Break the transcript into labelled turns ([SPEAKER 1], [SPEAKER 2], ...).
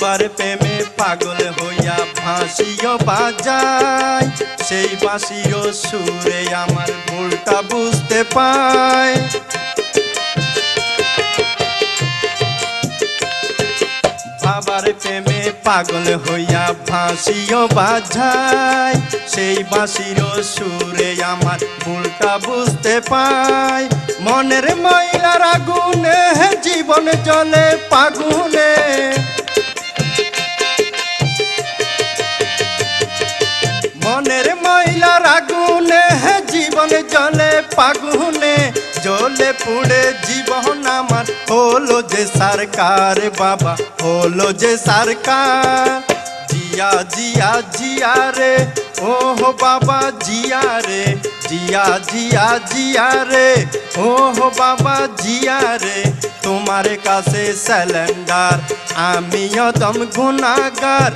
[SPEAKER 1] বাবার প্রেমে পাগল হইয়া ফাঁসিও বাজায়, সেই বাঁশিও সুরে আমার ভুলটা বুঝতে পায়। বাবার প্রেমে পাগল হইয়া ফাঁসিও বাজায়, সেই বাঁশির সুরে আমার ভুলটা বুঝতে পাই মনের ময়লার আগুনে জীবন জলে পাগুনে মনের ময়লার আগুনে জীবন জলে, পাগুনে জলে পুড়ে জীবন আমার। হলো যে সরকার বাবা, হলো যে সরকার। জিয়া জিয়া জিয়া রে ও হো বাবা, জিয়া রে। জিয়া জিয়া জিয়া রে ও হো বাবা, জিয়া রে। তোমার কাছে স্যালেন্ডার আমিও দম গুনাগার।